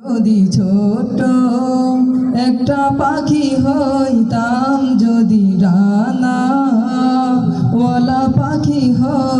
যদি ছোট একটা পাখি হইতাম যদি রানা ওলা পাখি হয়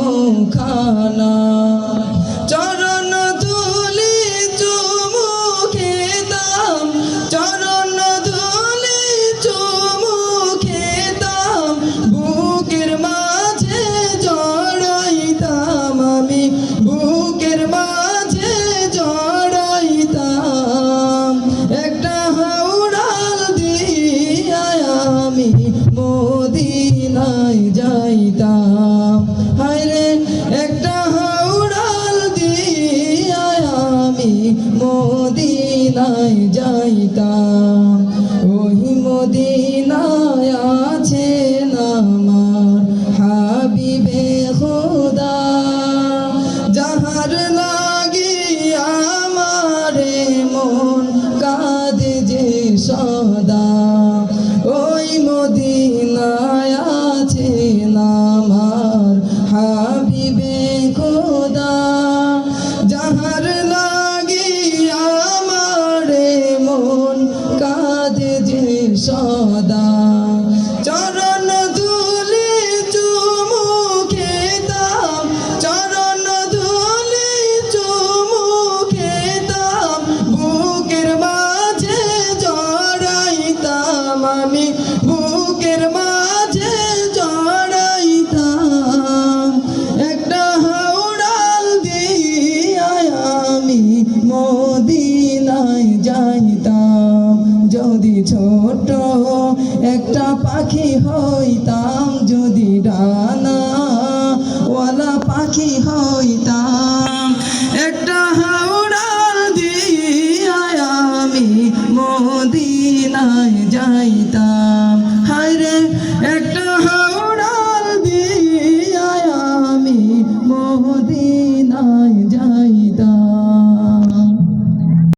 মুখানা চাইতাম। ওই আছে আমার হাবিবে খোদা। যাহার মন যে সদা। ছোট একটা পাখি হইতাম যদি ডানা, ওয়ালা পাখি হইতাম। একটা হাওড়াল দিয়ে আমি মোদিনায় যাইতাম।